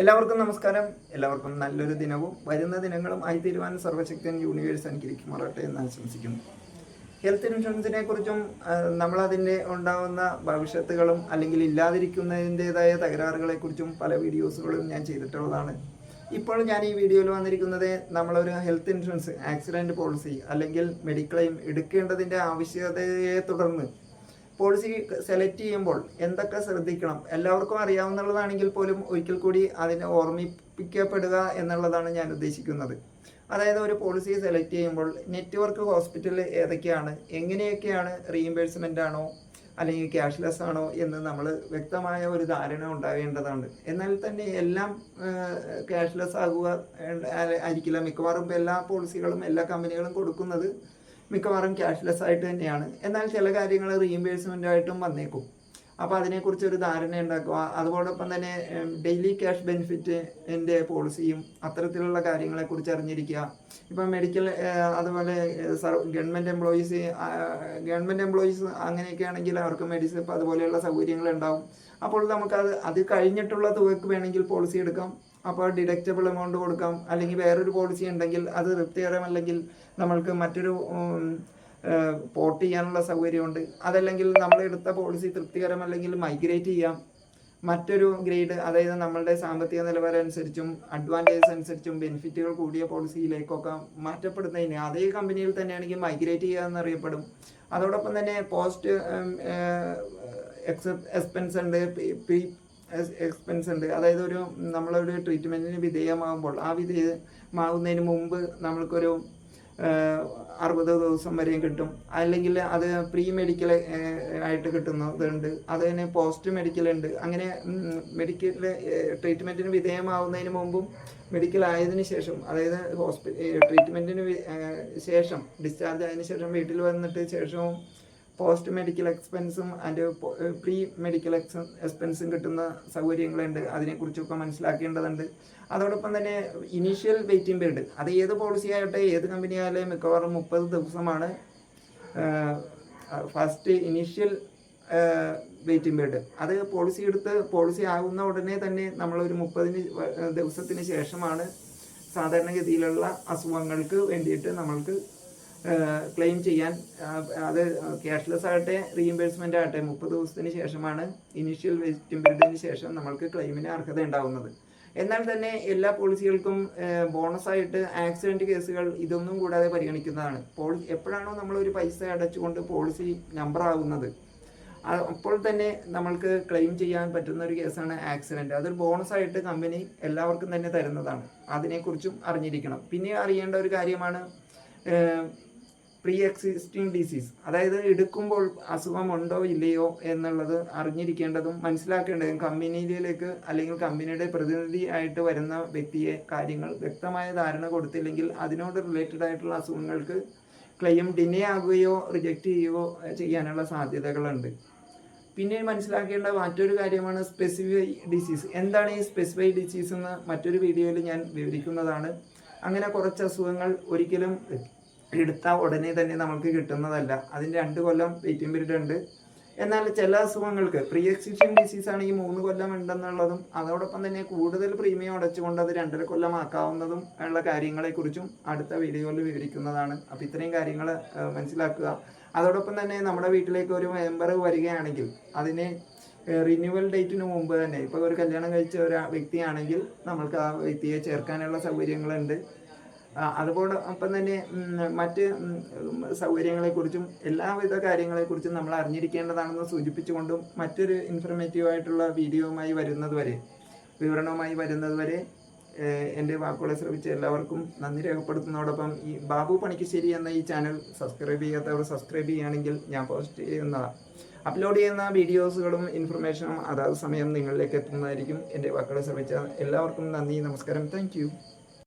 എല്ലാവർക്കും നമസ്കാരം. എല്ലാവർക്കും നല്ലൊരു ദിനവും വരുന്ന ദിനങ്ങളും ആയി തീരുവാൻ സർവശക്തൻ യൂണിവേഴ്സ് അനുഗ്രഹിക്കുമാറട്ടെ എന്ന് ആശംസിക്കുന്നു. ഹെൽത്ത് ഇൻഷുറൻസിനെ കുറിച്ചും നമ്മളതിന്റെ ഉണ്ടാകുന്ന ഭവിഷ്യത്തുകളും അല്ലെങ്കിൽ ഇല്ലാതിരിക്കുന്നതിന്റെതായ തകരാറുകളെ കുറിച്ചും പല വീഡിയോസുകളും ഞാൻ ചെയ്തിട്ടുള്ളതാണ്. ഇപ്പോൾ ഞാൻ ഈ വീഡിയോയിൽ വന്നിരിക്കുന്നത് നമ്മളൊരു ഹെൽത്ത് ഇൻഷുറൻസ് ആക്സിഡന്റ് പോളിസി അല്ലെങ്കിൽ മെഡിക്ലെയിം എടുക്കേണ്ടതിന്റെ ആവശ്യകതയെ തുടർന്ന് പോളിസി സെലക്ട് ചെയ്യുമ്പോൾ എന്തൊക്കെ ശ്രദ്ധിക്കണം? എല്ലാവർക്കും അറിയാവുന്നതാണെങ്കിൽ പോലും ഒരിക്കൽ കൂടി അതിനെ ഓർമ്മിപ്പിക്കപ്പെടുക എന്നുള്ളതാണ് ഞാൻ ഉദ്ദേശിക്കുന്നത്. അതായത് ഒരു പോളിസി സെലക്ട് ചെയ്യുമ്പോൾ നെറ്റ്വർക്ക് ഹോസ്പിറ്റൽ ഏതൊക്കെയാണ്? എങ്ങനെയൊക്കെയാണ് റീഇംബേഴ്സ്മെന്റ് ആണോ? അല്ലെങ്കിൽ ക്യാഷ്ലെസ് ആണോ എന്ന് നമ്മൾ വ്യക്തമായ ഒരു ധാരണ ഉണ്ടാവേണ്ടതാണ്. എന്നാൽ തന്നെ എല്ലാം ക്യാഷ്ലെസ് ആകുക ആയിരിക്കില്ല. മിക്കവാറും എല്ലാ പോളിസികളും എല്ലാ കമ്പനികളും കൊടുക്കുന്നത് മിക്കവാറും ക്യാഷ്ലെസ് ആയിട്ട് തന്നെയാണ്. എന്നാൽ ചില കാര്യങ്ങൾ റീഇംബേഴ്സ്മെന്റ് ആയിട്ടും വന്നേക്കും. അപ്പോൾ അതിനെക്കുറിച്ച് ഒരു ധാരണ ഉണ്ടാക്കുക. അതോടൊപ്പം തന്നെ ഡെയിലി ക്യാഷ് ബെനിഫിറ്റിന്റെ പോളിസിയും അത്തരത്തിലുള്ള കാര്യങ്ങളെക്കുറിച്ച് അറിഞ്ഞിരിക്കുക. ഇപ്പം മെഡിക്കൽ അതുപോലെ ഗവൺമെന്റ് എംപ്ലോയീസ് ഗവൺമെന്റ് എംപ്ലോയീസ് അങ്ങനെയൊക്കെ ആണെങ്കിൽ അവർക്ക് മെഡിസിൻ അതുപോലെയുള്ള സൗകര്യങ്ങൾ ഉണ്ടാവും. അപ്പോൾ നമുക്കത് അത് കഴിഞ്ഞിട്ടുള്ള തുകയ്ക്ക് വേണമെങ്കിൽ പോളിസി എടുക്കാം. അപ്പോൾ ഡിഡക്റ്റബിൾ എമൗണ്ട് കൊടുക്കാം. അല്ലെങ്കിൽ വേറൊരു പോളിസി ഉണ്ടെങ്കിൽ അത് തൃപ്തികരമല്ലെങ്കിൽ നമ്മൾക്ക് മറ്റൊരു പോർട്ട് ചെയ്യാനുള്ള സൗകര്യമുണ്ട്. അതല്ലെങ്കിൽ നമ്മൾ എടുത്ത പോളിസി തൃപ്തികരമല്ലെങ്കിൽ മൈഗ്രേറ്റ് ചെയ്യാം. മറ്റൊരു ഗ്രേഡ് അതായത് നമ്മളുടെ സാമ്പത്തിക നിലവാരം അനുസരിച്ചും അഡ്വാന്റേജസ് അനുസരിച്ചും ബെനിഫിറ്റുകൾ കൂടിയ പോളിസിയിലേക്കൊക്കെ മാറ്റപ്പെടുന്നതിന് അതേ കമ്പനിയിൽ തന്നെയാണെങ്കിൽ മൈഗ്രേറ്റ് ചെയ്യുക എന്നറിയപ്പെടും. അതോടൊപ്പം തന്നെ പോസ്റ്റ് എക്സ്പെൻസ് ഉണ്ട് എക്സ്പെൻസ് ഉണ്ട്. അതായത് ഒരു നമ്മളൊരു ട്രീറ്റ്മെന്റിന് വിധേയമാകുമ്പോൾ ആ വിധേയമാകുന്നതിന് മുമ്പ് നമ്മൾക്കൊരു അറുപത് ദിവസം വരെയും കിട്ടും. അല്ലെങ്കിൽ അത് പ്രീ മെഡിക്കൽ ആയിട്ട് കിട്ടുന്നതുണ്ട്. അത് തന്നെ പോസ്റ്റ് മെഡിക്കൽ ഉണ്ട്. അങ്ങനെ മെഡിക്കൽ ട്രീറ്റ്മെന്റിന് വിധേയമാവുന്നതിന് മുമ്പും മെഡിക്കൽ ആയതിനു ശേഷം അതായത് ഹോസ്പിറ്റൽ ട്രീറ്റ്മെന്റിന് ശേഷം ഡിസ്ചാർജ് ആയതിനു ശേഷം വീട്ടിൽ വന്നിട്ട് ശേഷവും പോസ്റ്റ് മെഡിക്കൽ എക്സ്പെൻസും ആൻഡ് പ്രീ മെഡിക്കൽ എക്സ്പെൻസും കിട്ടുന്ന സൗകര്യങ്ങളുണ്ട്. അതിനെക്കുറിച്ചൊക്കെ മനസ്സിലാക്കേണ്ടതുണ്ട്. അതോടൊപ്പം തന്നെ ഇനീഷ്യൽ വെയിറ്റിംഗ് പീരീഡ് അത് ഏത് പോളിസി ആകട്ടെ ഏത് കമ്പനി ആയാലും മിക്കവാറും മുപ്പത് ദിവസമാണ് ഫസ്റ്റ് ഇനീഷ്യൽ വെയിറ്റിംഗ് പീരീഡ് അത് പോളിസി എടുത്ത് പോളിസി ആകുന്ന ഉടനെ തന്നെ നമ്മളൊരു മുപ്പതിന് വ- ദിവസത്തിന് ശേഷമാണ് സാധാരണഗതിയിലുള്ള അസുഖങ്ങൾക്ക് വേണ്ടിയിട്ട് നമ്മൾക്ക് ക്ലെയിം ചെയ്യാൻ അത് ക്യാഷ്ലെസ് ആകട്ടെ റീഇംബേഴ്സ്മെന്റ് ആകട്ടെ മുപ്പത് ദിവസത്തിന് ശേഷമാണ് ഇനീഷ്യൽ വെയിറ്റിംഗ് ശേഷം നമ്മൾക്ക് ക്ലെയിമിന് അർഹത ഉണ്ടാവുന്നത്. എന്നാൽ തന്നെ എല്ലാ പോളിസികൾക്കും ബോണസായിട്ട് ആക്സിഡന്റ് കേസുകൾ ഇതൊന്നും കൂടാതെ പരിഗണിക്കുന്നതാണ്. പോളി എപ്പോഴാണോ നമ്മൾ ഒരു പൈസ അടച്ചുകൊണ്ട് പോളിസി നമ്പർ ആകുന്നത് അപ്പോൾ തന്നെ നമ്മൾക്ക് ക്ലെയിം ചെയ്യാൻ പറ്റുന്ന ഒരു കേസാണ് ആക്സിഡന്റ് അതൊരു ബോണസായിട്ട് കമ്പനി എല്ലാവർക്കും തന്നെ തരുന്നതാണ്. അതിനെക്കുറിച്ചും അറിഞ്ഞിരിക്കണം. പിന്നെ അറിയേണ്ട ഒരു കാര്യമാണ് പ്രീ എക്സിസ്റ്റിംഗ് ഡിസീസ് അതായത് എടുക്കുമ്പോൾ അസുഖമുണ്ടോ ഇല്ലയോ എന്നുള്ളത് അറിഞ്ഞിരിക്കേണ്ടതും മനസ്സിലാക്കേണ്ടതും കമ്പനിയിലേക്ക് അല്ലെങ്കിൽ കമ്പനിയുടെ പ്രതിനിധി ആയിട്ട് വരുന്ന വ്യക്തിയെ കാര്യങ്ങൾ വ്യക്തമായ ധാരണ കൊടുത്തില്ലെങ്കിൽ അതിനോട് റിലേറ്റഡ് ആയിട്ടുള്ള അസുഖങ്ങൾക്ക് ക്ലെയിം ഡിനേ ആകുകയോ റിജക്റ്റ് ചെയ്യുകയോ ചെയ്യാനുള്ള സാധ്യതകളുണ്ട്. പിന്നെ മനസ്സിലാക്കേണ്ട മറ്റൊരു കാര്യമാണ് സ്പെസിഫൈ ഡിസീസ് എന്താണ് ഈ സ്പെസിഫൈ ഡിസീസ് എന്ന് മറ്റൊരു വീഡിയോയിൽ ഞാൻ വിവരിക്കുന്നതാണ്. അങ്ങനെ കുറച്ച് അസുഖങ്ങൾ ഒരിക്കലും എടുത്ത ഉടനെ തന്നെ നമുക്ക് കിട്ടുന്നതല്ല. അതിന് രണ്ട് കൊല്ലം വെയിറ്റിംഗ് പീരീഡ് ഉണ്ട്. എന്നാൽ ചില അസുഖങ്ങൾക്ക് പ്രീ എക്സിസ്റ്റിംഗ് ഡിസീസ് ആണെങ്കിൽ മൂന്ന് കൊല്ലം ഉണ്ടെന്നുള്ളതും അതോടൊപ്പം തന്നെ കൂടുതൽ പ്രീമിയം അടച്ചുകൊണ്ട് അത് രണ്ടര കൊല്ലം ആക്കാവുന്നതും ഉള്ള കാര്യങ്ങളെക്കുറിച്ചും അടുത്ത വീഡിയോയിൽ വിവരിക്കുന്നതാണ്. അപ്പോൾ ഇത്രയും കാര്യങ്ങൾ മനസ്സിലാക്കുക. അതോടൊപ്പം തന്നെ നമ്മുടെ വീട്ടിലേക്ക് ഒരു മെമ്പർ വരികയാണെങ്കിൽ അതിനെ റിന്യൂവൽ ഡേറ്റിന് മുമ്പ് തന്നെ ഇപ്പോൾ ഒരു കല്യാണം കഴിച്ച ഒരു വ്യക്തിയാണെങ്കിൽ നമ്മൾക്ക് ആ വ്യക്തിയെ ചേർക്കാനുള്ള സൗകര്യങ്ങളുണ്ട്. ആ, ഒപ്പം തന്നെ മറ്റ് സൗകര്യങ്ങളെക്കുറിച്ചും എല്ലാവിധ കാര്യങ്ങളെക്കുറിച്ചും നമ്മൾ അറിഞ്ഞിരിക്കേണ്ടതാണെന്ന് സൂചിപ്പിച്ചുകൊണ്ടും മറ്റൊരു ഇൻഫർമേറ്റീവ് ആയിട്ടുള്ള വരുന്നതുവരെ വരുന്നത് വരെ വിവരണവുമായി വരുന്നതുവരെ എന്റെ വാക്കുകളെ ശ്രമിച്ച എല്ലാവർക്കും നന്ദി രേഖപ്പെടുത്തുന്നതോടൊപ്പം ഈ ബാബു പണിക്കശ്ശേരി എന്ന ഈ ചാനൽ സബ്സ്ക്രൈബ് ചെയ്യാത്തവർ സബ്സ്ക്രൈബ് ചെയ്യുകയാണെങ്കിൽ ഞാൻ പോസ്റ്റ് ചെയ്യുന്നതാണ് അപ്ലോഡ് ചെയ്യുന്ന വീഡിയോസുകളും ഇൻഫർമേഷനും അതാത് സമയം നിങ്ങളിലേക്ക് എത്തുന്നതായിരിക്കും. എന്റെ വാക്കുകളെ ശ്രമിച്ച എല്ലാവർക്കും നന്ദി നമസ്കാരം. താങ്ക്